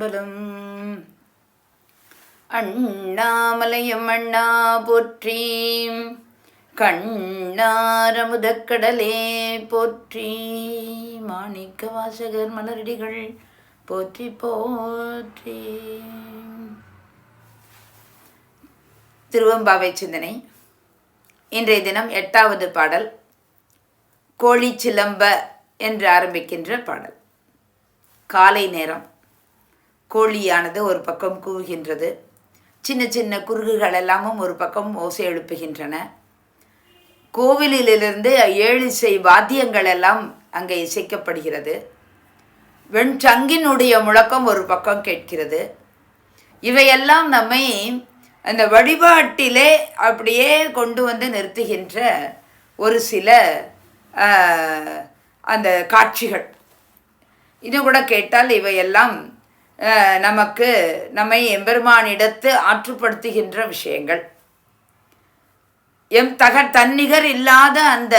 திருச்சிற்றம்பலம் அண்ணாமலையம் அண்ணா போற்றி. கண்ணாரமுதக்கடலே போற்றி. மாணிக்க வாசகர் மலரடிகள் போற்றி போற்றி. திருவம்பாவை சிந்தனை. இன்றைய தினம் எட்டாவது பாடல் கோழி சிலம்ப என்று ஆரம்பிக்கின்ற பாடல். காலை நேரம். கோழியானது ஒரு பக்கம் கூவுகின்றது. சின்ன சின்ன குறுகுகள் எல்லாமும் ஒரு பக்கம் ஓசை எழுப்புகின்றன. கோவிலிலிருந்து ஏழு இசை வாத்தியங்கள் எல்லாம் அங்கே இசைக்கப்படுகிறது. வெண்சங்கினுடைய முழக்கம் ஒரு பக்கம் கேட்கிறது. இவையெல்லாம் நம்மை அந்த வழிபாட்டிலே அப்படியே கொண்டு வந்து நிறுத்துகின்ற ஒரு சில அந்த காட்சிகள். இன்னும் கூட கேட்டால் இவையெல்லாம் நமக்கு நம்மை எம்பெருமானிடத்து ஆற்றுப்படுத்துகின்ற விஷயங்கள். எம் தக தன்னிகர் இல்லாத அந்த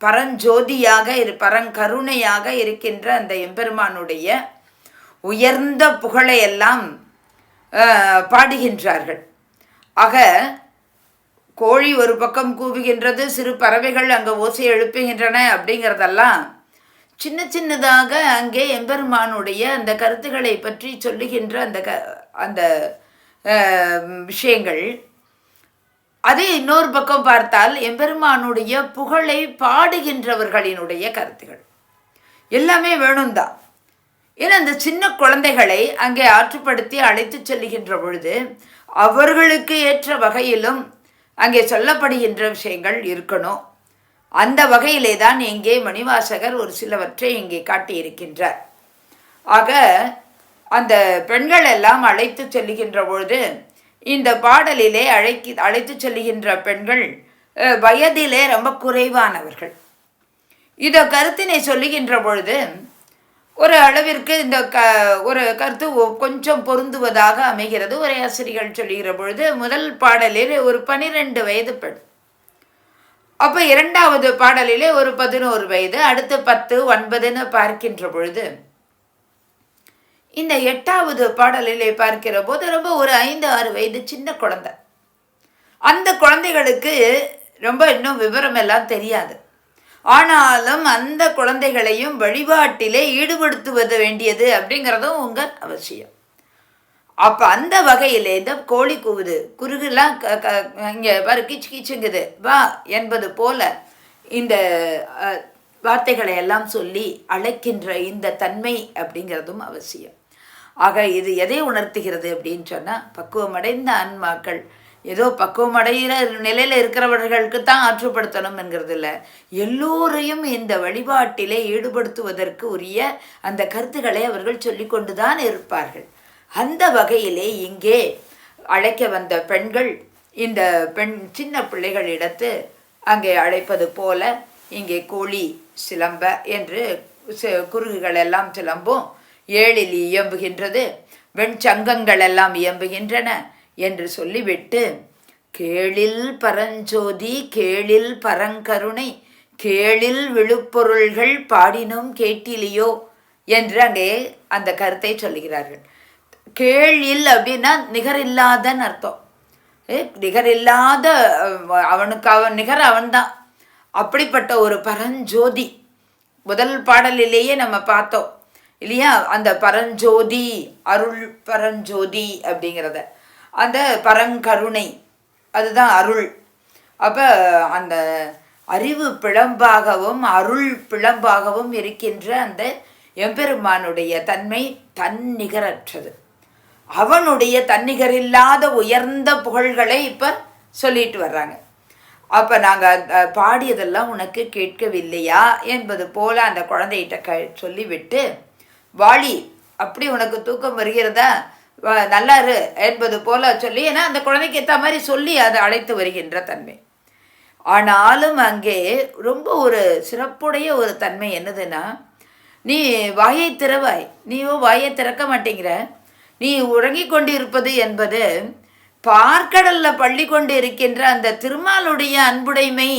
பரஞ்சோதியாக இரு பரங்கருணையாக இருக்கின்ற அந்த எம்பெருமானுடைய உயர்ந்த புகழையெல்லாம் பாடுகின்றார்கள். ஆக கோழி ஒரு பக்கம் கூவுகின்றது சிறு பறவைகள் அங்கே ஓசை எழுப்புகின்றன அப்படிங்கிறதெல்லாம் சின்ன சின்னதாக அங்கே எம்பெருமானுடைய அந்த கருத்துக்களை பற்றி சொல்லுகின்ற அந்த க அந்த விஷயங்கள். அதே இன்னொரு பக்கம் பார்த்தால் எம்பெருமானுடைய புகழை பாடுகின்றவர்களினுடைய கருத்துகள். எல்லாமே வேணும் தான் ஏன்னா அந்த சின்ன குழந்தைகளை அங்கே ஆற்றுப்படுத்தி அழைத்து செல்லுகின்ற பொழுது அவர்களுக்கு ஏற்ற வகையிலும் அங்கே சொல்லப்படுகின்ற விஷயங்கள் இருக்கணும். அந்த வகையிலே தான் இங்கே மணிவாசகர் ஒரு சிலவற்றை இங்கே காட்டியிருக்கின்றார். ஆக அந்த பெண்கள் எல்லாம் அழைத்து செல்லுகின்ற பொழுது இந்த பாடலிலே அழைக்கி அழைத்து செல்லுகின்ற பெண்கள் வயதிலே ரொம்ப குறைவானவர்கள். இதை கருத்தினை சொல்லுகின்ற பொழுது ஒரு அளவிற்கு இந்த க ஒரு கருத்து கொஞ்சம் பொருந்துவதாக அமைகிறது. ஒரு ஆசிரியர்கள் சொல்லுகிற பொழுது முதல் பாடலில் ஒரு பனிரெண்டு வயது பெண் அப்போ இரண்டாவது பாடலிலே ஒரு பதினோரு வயது அடுத்து பத்து ஒன்பதுன்னு பார்க்கின்ற பொழுது இந்த எட்டாவது பாடலிலே பார்க்கிற போது ரொம்ப ஒரு ஐந்து ஆறு வயது சின்ன குழந்தை. அந்த குழந்தைகளுக்கு ரொம்ப இன்னும் விவரம் எல்லாம் தெரியாது. ஆனாலும் அந்த குழந்தைகளையும் வழிபாட்டிலே ஈடுபடுத்துவது வேண்டியது அப்படிங்கிறதும் உங்கள் அவசியம். அப்போ அந்த வகையில் இந்த கோழி கூவுது. குருகுலாம் க க இங்கே பாரு கிச்சு கிச்சுங்குது. வா என்பது போல இந்த வார்த்தைகளை எல்லாம் சொல்லி அழைக்கின்ற இந்த தன்மை அப்படிங்கிறதும் அவசியம். ஆக இது எதை உணர்த்துகிறது அப்படின்னு சொன்னால் பக்குவமடைந்த ஆன்மாக்கள் ஏதோ பக்குவமடைகிற நிலையில் இருக்கிறவர்களுக்கு தான் ஆற்றுப்படுத்தணும் என்கிறது இல்லை எல்லோரையும் இந்த வழிபாட்டிலே ஈடுபடுத்துவதற்கு உரிய அந்த கருத்துக்களை அவர்கள் சொல்லிக்கொண்டு தான் இருப்பார்கள். அந்த வகையிலே இங்கே அழைக்க வந்த பெண்கள் இந்த பெண் சின்ன பிள்ளைகளிடத்து அங்கே அழைப்பது போல இங்கே கோழி சிலம்ப என்று குறுகுகள் எல்லாம் சிலம்பும் ஏழில் இயம்புகின்றது. வெண்சங்கங்கள் எல்லாம் இயம்புகின்றன என்று சொல்லிவிட்டு கேளில் பரஞ்சோதி கேளில் பரங்கருணை கேளில் விழுப்பொருள்கள் பாடினும் கேட்டிலியோ என்று அங்கே அந்த கருத்தை சொல்லுகிறார்கள். கேளில் அப்படின்னா நிகரில்லாதன்னு அர்த்தம். ஏ, நிகரில்லாத அவனுக்கு அவன் நிகர் அவன்தான். அப்படிப்பட்ட ஒரு பரஞ்சோதி. முதல் பாடலிலேயே நம்ம பார்த்தோம் இல்லையா? அந்த பரஞ்சோதி அருள் பரஞ்சோதி அப்படிங்கிறத. அந்த பரங்கருணை அதுதான் அருள். அப்போ அந்த அறிவு பிழம்பாகவும் அருள் பிழம்பாகவும் இருக்கின்ற அந்த எம்பெருமானுடைய தன்மை தன்னிகரற்றது. அவனுடைய தன்னிகரில்லாத உயர்ந்த புகழ்களை இப்போ சொல்லிட்டு வர்றாங்க. அப்போ நாங்கள் பாடியதெல்லாம் உனக்கு கேட்கவில்லையா என்பது போல அந்த குழந்தைகிட்ட க சொல்லிவிட்டு வாளி அப்படி உனக்கு தூக்கம் வருகிறதா? வ- நல்லா இரு என்பது போல சொல்லி ஏன்னா அந்த குழந்தைக்கு ஏற்ற மாதிரி சொல்லி அதை அழைத்து வருகின்ற தன்மை. ஆனாலும் அங்கே ரொம்ப ஒரு சிறப்புடைய ஒரு தன்மை என்னதுன்னா நீ வாயை திறவாய். நீயோ வாயை திறக்க மாட்டேங்கிற. நீ உறங்கிக் கொண்டிருப்பது என்பது பார்க்கடல்ல பள்ளி கொண்டு இருக்கின்ற அந்த திருமாலுடைய அன்புடைமை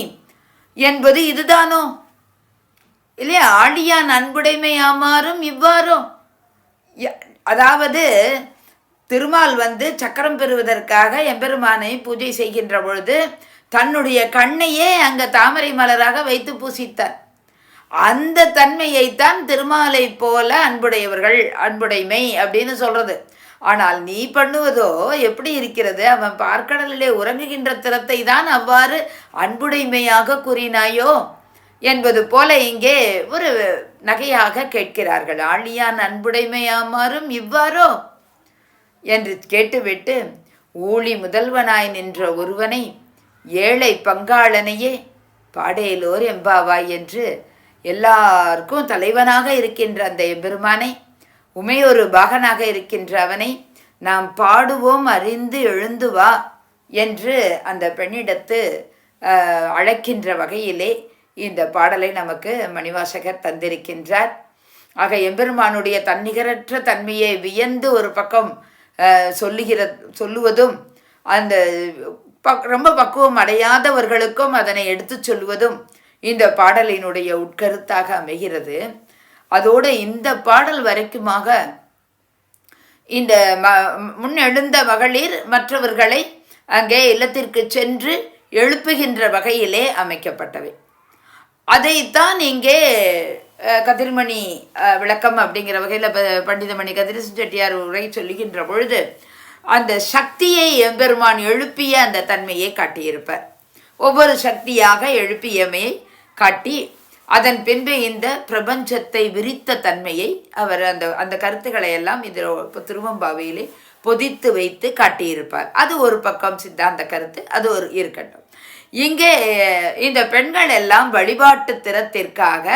என்பது இதுதானோ? இல்லையா? ஆழியான் அன்புடைமை ஆமாறும் இவ்வாறோ அதாவது திருமால் வந்து சக்கரம் பெறுவதற்காக எம்பெருமானை பூஜை செய்கின்ற பொழுது தன்னுடைய கண்ணையே அங்க தாமரை மலராக வைத்து பூசித்தார். அந்த தன்மையைத்தான் திருமாலை போல அன்புடையவர்கள் அன்புடைமை அப்படின்னு சொல்றது. ஆனால் நீ பண்ணுவதோ எப்படி இருக்கிறது? அவன் பார்க்கடலிலே உறங்குகின்ற திறத்தை தான் அவ்வாறு அன்புடைமையாக கூறினாயோ? என்பது போல இங்கே ஒரு நகையாக கேட்கிறார்கள். ஆழியான் அன்புடைமையாமாறும் இவ்வாறோ? என்று கேட்டுவிட்டு ஊழி முதல்வனாய் நின்ற ஒருவனை ஏழை பங்காளனையே பாடேலோர் எம்பாவாய் என்று எல்லாருக்கும் தலைவனாக இருக்கின்ற அந்த எம்பெருமானை உமையொரு பாகனாக இருக்கின்ற அவனை நாம் பாடுவோம் அறிந்து எழுந்து வா என்று அந்த பெண்ணிடத்து அழைக்கின்ற வகையிலே இந்த பாடலை நமக்கு மணிவாசகர் தந்திருக்கின்றார். ஆக எம்பெருமானுடைய தன்னிகரற்ற தன்மையை வியந்து ஒரு பக்கம் சொல்லுகிற சொல்லுவதும் அந்த பக் ரொம்ப பக்குவம் அடையாதவர்களுக்கும் அதனை எடுத்துச் சொல்வதும் இந்த பாடலினுடைய உட்கருத்தாக அமைகிறது. அதோடு இந்த பாடல் வரைக்குமாக இந்த ம முன்னெழுந்த மகளிர் மற்றவர்களை அங்கே இல்லத்திற்கு சென்று எழுப்புகின்ற வகையிலே அமைக்கப்பட்டவை. அதைத்தான் இங்கே கதிர்மணி விளக்கம் அப்படிங்கிற வகையில் பண்டிதமணி கதிரசன் செட்டியார் உரை சொல்லுகின்ற பொழுது அந்த சக்தியை எம்பெருமான் எழுப்பிய அந்த தன்மையை காட்டியிருப்பார். ஒவ்வொரு சக்தியாக எழுப்பியமையை காட்டி அதன் பின்பு இந்த பிரபஞ்சத்தை விரித்த தன்மையை அவர் அந்த அந்த கருத்துக்களை எல்லாம் இதில் திருவம்பாவையிலே பொதித்து வைத்து காட்டியிருப்பார். அது ஒரு பக்கம் சித்தாந்த கருத்து அது ஒரு இருக்கட்டும். இங்கே இந்த பெண்கள் எல்லாம் வழிபாட்டு திறத்திற்காக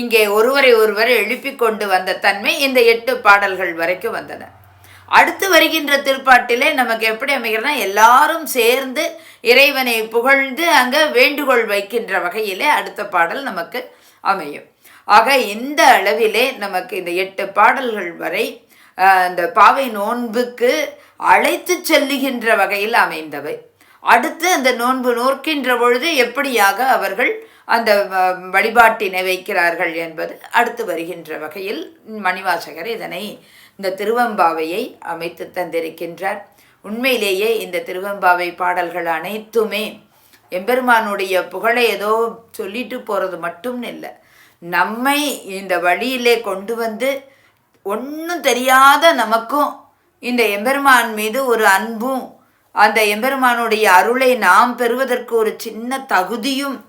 இங்கே ஒருவரை ஒருவர் எழுப்பி கொண்டு வந்த தன்மை இந்த எட்டு பாடல்கள் வரைக்கும் வந்தன. அடுத்து வருகின்ற திருப்பாட்டிலே நமக்கு எப்படி அமைகிறதுனா எல்லாரும் சேர்ந்து இறைவனை புகழ்ந்து அங்க வேண்டுகோள் வைக்கின்ற வகையிலே அடுத்த பாடல் நமக்கு அமையும். ஆக இந்த அளவிலே நமக்கு இந்த எட்டு பாடல்கள் வரை இந்த பாவை நோன்புக்கு அழைத்து செல்லுகின்ற வகையில் அமைந்தவை. அடுத்து அந்த நோன்பு நோக்கின்ற பொழுது எப்படியாக அவர்கள் அந்த வழிபாட்டினை வைக்கிறார்கள் என்பது அடுத்து வருகின்ற வகையில் மணிவாசகர் இதனை இந்த திருவம்பாவையை அமைத்து தந்திருக்கின்றார். உண்மையிலேயே இந்த திருவம்பாவை பாடல்கள் அனைத்துமே எம்பெருமானுடைய புகழை ஏதோ சொல்லிட்டு போகிறது மட்டும் இல்லை. நம்மை இந்த வழியிலே கொண்டு வந்து ஒன்றும் தெரியாத நமக்கும் இந்த எம்பெருமான் மீது ஒரு அன்பும் அந்த எம்பெருமானுடைய அருளை நாம் பெறுவதற்கு ஒரு சின்ன தகுதியும்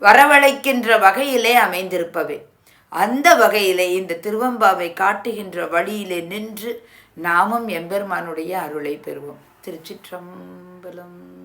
வரவழைக்கின்ற வகையிலே அமைந்திருப்பவை. அந்த வகையிலே இந்த திருவம்பாவை காட்டுகின்ற வழியிலே நின்று நாமும் எம்பெருமானுடைய அருளை பெறுவோம். திருச்சிற்றம்பலம்.